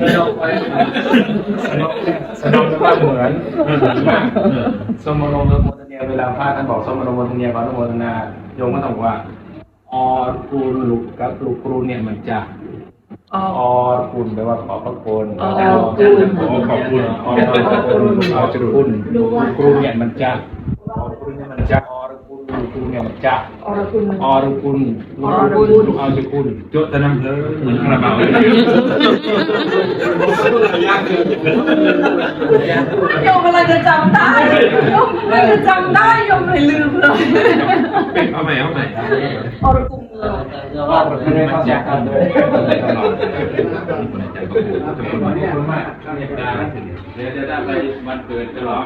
สนองไปสนองสนองแปลว่เหมือนสมโนโมทเนียเวลาพระท่านบอกสมโนโมทเนียก่อนโมทนาโยมก็ต้องว่าอรูลุกกับลูกครูเนี่ยมันจะอออคุณแปลว่าขอบพระคุณออขอบคุณขอบคุณขอบคุณขอบคุณขอบคุณครูเนี่ยมันจะอครูเนี่ยมันจะอคุณครูเนี่ยมันจะ อรคุณมันอรคุณอรคุณอรคุณโจทย์ตะนำเพลเหมือนคาราบาวเลยโยมอะไรจะจำได้โยมอะไรจะจำได้โยมเลยลืมเลยเอาใหม่เอาใหม่อรกุมเลยว่าไม่ได้เข้าใจกันเลยเดี๋ยวจะได้ไปวันเกิดจะหรอ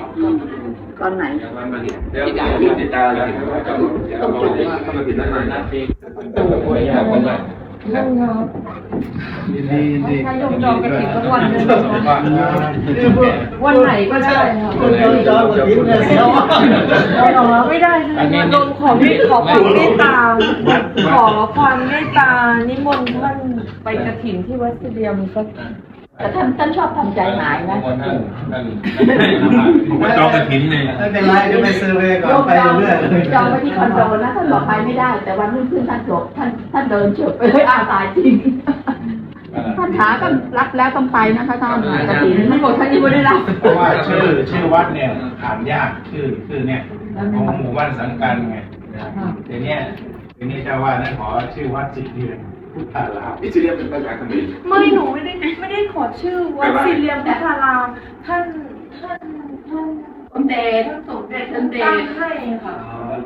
ตอนไหนวันมันเดี๋ยวพี่ติดตาแล้วต้องจุดต้องมาผิดนั่นหน่อยนะพี่โอ้ยากคนละนั่งเนดีดีดีถ้าโยมจองกระถิ่นสักวันหนึงนะคะวันไหนก็ได้ค่ะจองกับยิ้มเลยเสียวเอาไม่ได้ค่ะโยมขอไม่ขอความเมตตาขอความเมตตานิมนต์ท่านไปกระถิ่นที่วัดเสดียมก็ แต่ท่านท่านชอบทำใจหายนะคนนั้นนั่นผมก็จองกระถินเลยไม่เป็นไรเดี๋ยวไปเซอร์เวย์ก่อนโยมไปจองเรื่อยจองไปที่คอนโดนะท่านบอกไปไม่ได้ แต่วันรุ่งขึ้นท่านจบท่านท่านเดินเฉยไปเลยอาตายจริงท่านขาก็รับแล้วต้องไปนะคะท่านกระถิ่นไม่หมดท่านยังไม่ได้รับเพราะว่าชื่อชื่อวัดเนี่ยอ่านยากชื่อชื่อเนี่ยของหมู่บ้านสังกันไงเดี๋ยวนี้เดี๋ยวนี้เจ้าว่านั้นขอชื่อวัดสิทธิ์เดือนพุ ทธารามอิสเรียเป็นภาษาเขมร ไม่หนูไม่ได้ไม่ได้ขอชื่อวัดสี่เหลี่ยมพุทธาราม ท่านท่านท่านคนเดชท่านสมเด็จท่านเดตั้งชให้ค่ะ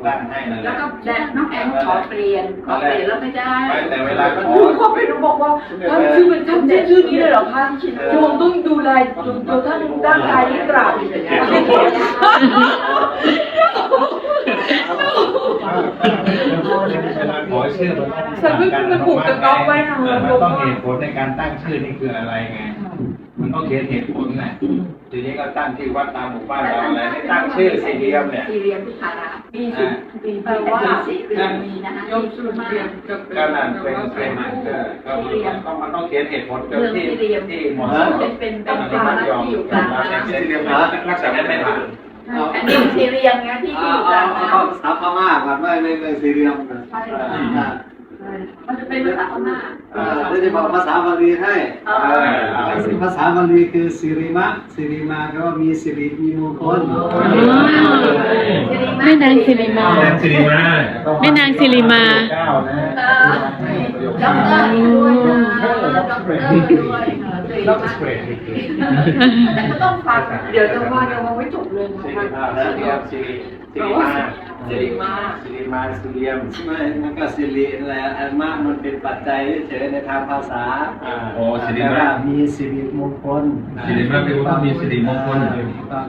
ตั้งให้นั่นแหแล้วละก็แดดน้องแอนขอเปลี่ยนขอเปลี่ยนแล้วไม่ได้แต่เวลาขอหนูก็ไม่รู้บอกว่าท่านชื่อเป็นท่านชื่อนี้เลยเหรอคะโยมต้องดูแลดูดูท่านร่างกายนี่กราบ ขอชื่อมันฉันเพิ่งมันผูกกระต๊อบไว้นะมันโยมต้องเหตุผลในการตั้งชื่อนี่คืออะไรไง มันต้องเขียนเหตุผลนะทีนี้ก็ตั้งที่วัดตามหมู่บ้านเราอะไรให้ตั้งชื่อสี่เหลี่ยมเนี่ยสี่เหลี่ยมพุทธารามมีสุดมีแปลว่าสี่เหลี่ยมมีนะคะโยมสุดเรียนกับก็นั่นเป็นเป็นก็ก็ก็มันต้องเขียนเหตุผลเรื่องที่สี่เหลี่ยมที่เหมาะสมเป็นเป็นเป็นเป็นวัดที่อยู่กลางน้ำสี่เหลี่ยมรักษาได้ไหมครับ แผ่นดินสี่เหลี่ยมไงที่ๆอยู่เอากลางเอาน้ำเอาภาพม่าก่อนไม่ไม่ไม่ซีเรียมนะใช่ค่ะมันจะเป็นภาษาพม่าเออเดี๋ยวจะบอกภาษาบาลีให้เออภาษาบาลีคือสิริมะสิริมาก็มีสิริมีมงคลแม่นางสิริมาแดนางสิริมาแม่นางสิริมา เก้านะ ด็อกเตอร์ด้วยนะด็อกเตอร์ด้วยค่ะ สี่ต้องมาสเปรดแต่ก็ต้องฟังเดี๋ยวจะว่ายังไม่จบเลยนะสิคะริมาสิริสิริสิริมาสิริมาสิริมาสิริยมไม่มันก็สิริแหละอันมะมันเป็นปัจจัยเฉยในทางภาษาอ่าโอ้สิริแต่มาว่ามีสิริมงคลสิริมาแปลว่ามีสิริมงคล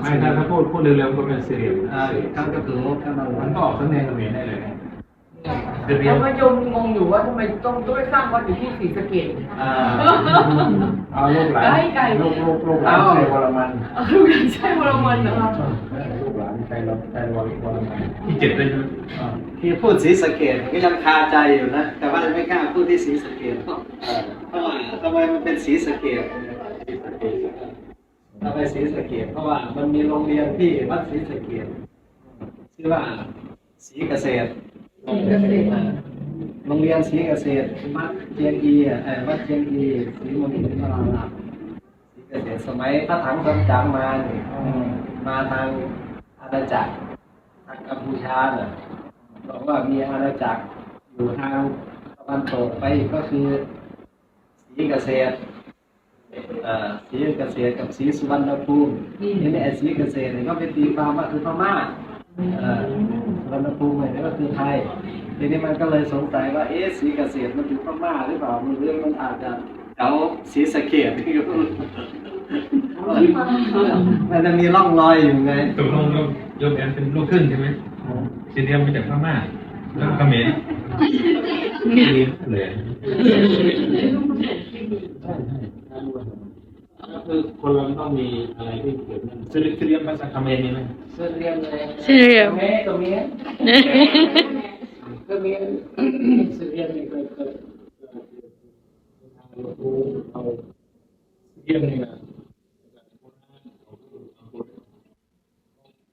ไม่ถ้าพูดพูดเร็วๆก็เป็นสิริอ่าท่านก็ถือว่าท่านมันก็ออกสำเนียงเขมรได้เลย นะแล้วก็โยมงงอยู่ว่าทำไมต้องต้องไปสร้างวัดอยู่ที่ศรีสะเกษ อ่า เอาลูกหลานได้ไก่ ลูกลูกลูกหลานใช้วรมันลูกใช่วรมันนะคะลูกหลานใช้รใช้วรวรมันที่เจ็ดเลยใช่ไหมที่พูดศรีสะเกดก็ยังคาใจอยู่นะ แต่ว่าไม่กล้าพูดที่ศรีสะเกดเพราะเพราะว่าทำไมมันเป็นศรีสะเกดทำไมศรีสะเกดเพราะว่ามันมีโรงเรียนที่วัดศรีสะเกดชื่อว่าศรี เกษตรโรงเรียนศรีเกษตรวัดเจียงอีอะเอ่อวัดเจียงอีศรีมณีนารามศรีเกษตรสมัยพระถังสมจังมาเนี่ยมาทางอาณาจักรทางกัมพูชาเนี่ยบอกว่ามีอาณาจักรอยู่ทางตะวันตกไปอีกก็คือศรีเกษตรเอ่อศรีเกษตรกับศรีสุวรรณภูมินี่นี่ไอ้ศรีเกษตรเนี่ยก็เป็นตีความว่าคือพม่า เอ่อสุวรรณภูมิเนี่ยก็คือไทยทีนี้มันก็เลยสงสัยว่าเอ๊ะสีเกษตรมันอยู่พม่าหรือเปล่ามันเรื่องมันอาจจะแถวสีสะเกดที่ก็มันจะมีร่องรอยอยู่ไงตกลงโยมโยมแอนเป็นลูกครึ่งใช่ไหมสิริยมมาจากพม่าแล้วเขมรดีเลย ก็คือคนเราต้องมีอะไรที่เกิดขึ้นสิริสิริยมภาษาเขมรมีไหมเสื้อเรียมเลยสิริยมแม่ก็มีก็มีเสื้อเรียมนี่เคยเคยทางหลวงปู่เอารียมนี่นะ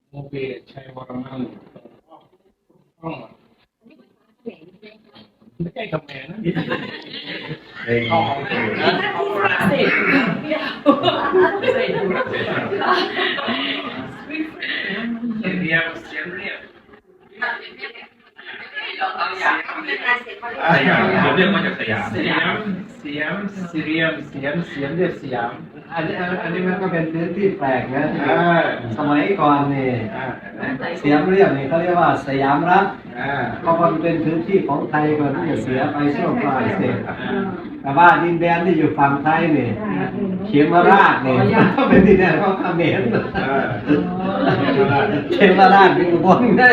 โมเบชัยวรมันต้องไม่ใช่คำแม่นะเองเอาของนะ เรั่งเศสเศสฝรั่งเศสเสียงเรียบเสียงเรียบสยามเดี๋ยวเรียกมาจากสยาม เสียมเสียมเสียมเสียมเสียมเรียบเสียมอันนี้อันนี้มันก็เป็นพื้นที่แปลกนะสมัยก่อนนี่เสียมเรียบนี่เขาเรียกว่าสยามรัฐเพราะมันเป็นพื้นที่ของไทยก่อนที่จะเสียไปช่วงฝรั่งเศส แต่ว่าดินแดนที่อยู่ฝั่งไทยนี่เขมราชนี่มันก็เป็นดินแดนของเขมรอ่าเขมราชมีอุบลได้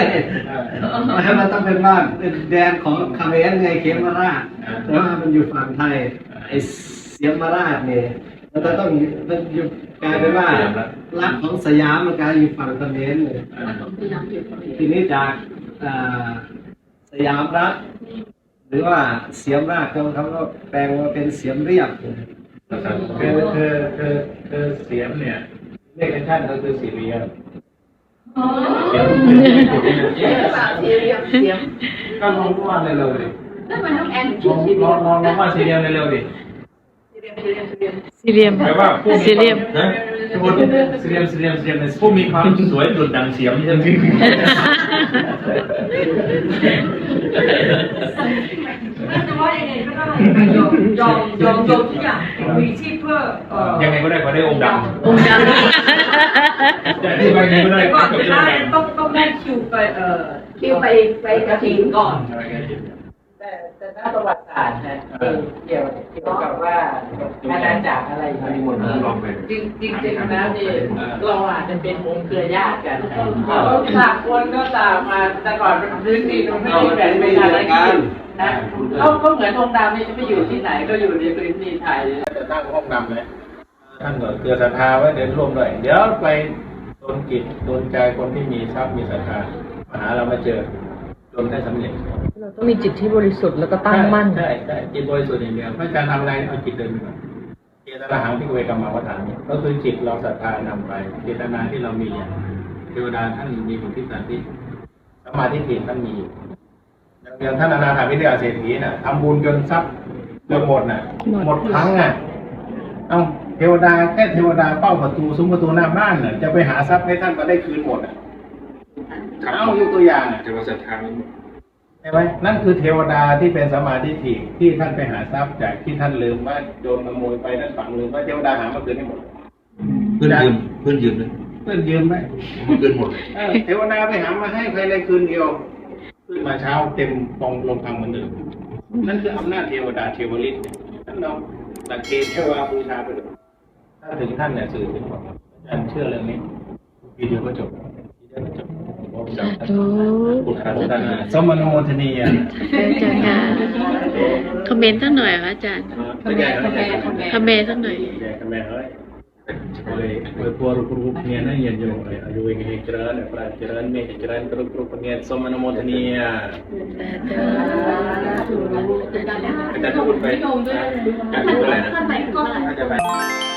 แล้วมันต้องเป็นบ้านเป็นแดนของเขมรไงเขมราชแต่ว่ามันอยู่ฝั่งไทยไอ้เสียมราชเนี่ยมันจะต้องมันอยู่กลายเป็นว่ารัฐของสยามมันกลายอยู่ฝั่งเขมรเลยทีนี้จากอ่าสยามรัฐห รือว่าเสียมราชเขาเขาก็แปลงว่าเป็นเสียมเรียบคือคือคือคือเสียมเนี่ยเรียกกันท่านก็คือสี่เหลี่ยมเสียมเสียมเสียมก็ลองว่าเร็วๆดิแล้วมันต้องแอนลองลองลองลองว่าสี่เหลี่ยมเร็วๆดิ สี่เหลี่ยมแปลว่าผู้มีสี่เหลี่ยมนะพูดสี่เหลี่ยมสี่เหลี่ยมสี่เหลี่ยมในผู้มีความสวยดุดดังเสียมใช่ไหมจะว่ายังไงก็ได้ยอมยอมยอมยอมทุกอย่างมีที่เพื่อเอ่อยังไงก็ได้ขอได้องค์ดองค์ดำแต่ที่ไปไงก็ได้แต่ขก่ออนกับจะเรื่องได้ดำต้องต้องได้คิวไปเอ่อคิวไปไปกระถิ่นก่อน แต่แต่ถ้าประวัติศาสตร์นะเกี่ยวเกี่ยวกับว่าอาณาจักรอะไรอย่างเงี้หมดยลองไปจริงจริงจริงๆแล้วนี่เราอาจจะเป็นวงเครือญาติกันเราต่างคนก็ต่างมาแต่ก่อนเป็นพื้นที่ตรงนี้แบ่งเป็นอะไรกันนะก็ก็เหมือนองค์ดำนี่จะไปอยู่ที่ไหนก็อยู่ในพื้นที่ไทยจะตั้งห้องนำเลยท่านก็เกลือศรัทธาไว้เดินร่วมด้วยเดี๋ยวไปโดนจิตโดนใจคนที่มีทรัพย์มีศรัทธามาหาเรามาเจอ จนได้สำเร็จเราต้องมีจิตที่บริสุทธิ์แล้วก็ตั้งมั่นใช่ใช่จิตบริสุทธิ์อย่างเดียวไม่การทำอะไรเอาจิตเดินไปก่อนเจตนาหังที่เวกรรมวัฏฐานเนี่ยก็คือจิตเราศรัทธานำไป เจตนาที่เรามีอย่างเทวดาท่านมีบุญที่สันติสมาธิถิท่านมีอยู่อย่างเดียวท่านอนาถาวิทยาเศรษฐีน่ะทำบุญจนทรัพย์เกือบหมดน่ะ หมดครั้งอะเอ้าเทวดาแค่เทวดาเฝ้าประตูซุ้มประตูหน้าบ้านน่ะจะไปหาทรัพย์ให้ท่านก็ได้คืนหมดอะ เอ้ายกตัวอย่างอะจะมาศรัทธาใช่ไหมนั่นคือเทวดาที่เป็นสมาธิถิที่ท่านไปหาทรัพย์จากที่ท่านลืมว่าโดนขโมยไปนั่นฝังลืมว่าเทวดาหามาคืนให้หมด เพื่อนยืมเพื่อนยืมเลยเพื่อนยืมไหมมาคืนหมดเลยเออเทวดาไปหามาให้ภายในคืนเดียวขึ้นมาเช้าเต็มปองลงพังเหมือนเดิมนั่นคืออำนาจเทวดาเทวฤทธิ์นั่นเราสังเกตเทวดาบูชาไปเลยถ้าถึงท่านเนี่ยสื่อถึงหมดอาจารย์เชื่อเรื่องนี้ทีเดียวก็จบทีเดียวก็จบำสาธุพุทธาพุทธาสมโนโมทนีอะอาจารย์ค่ะคอมเมนต์สักหน่อยเหรอคะอาจารย์คอมเมนต์คอมเมนต์คอมเมนต์สักหน่อยคอมเมนต์เฮ้ย oleh oleh puar rup nia na yan yo oleh ayu ing hijran e pra hijran me hijran kru kru pengiat sama namo tania สาธุ kita dulu baik kita dulu lah ท่านไปก็ ada baik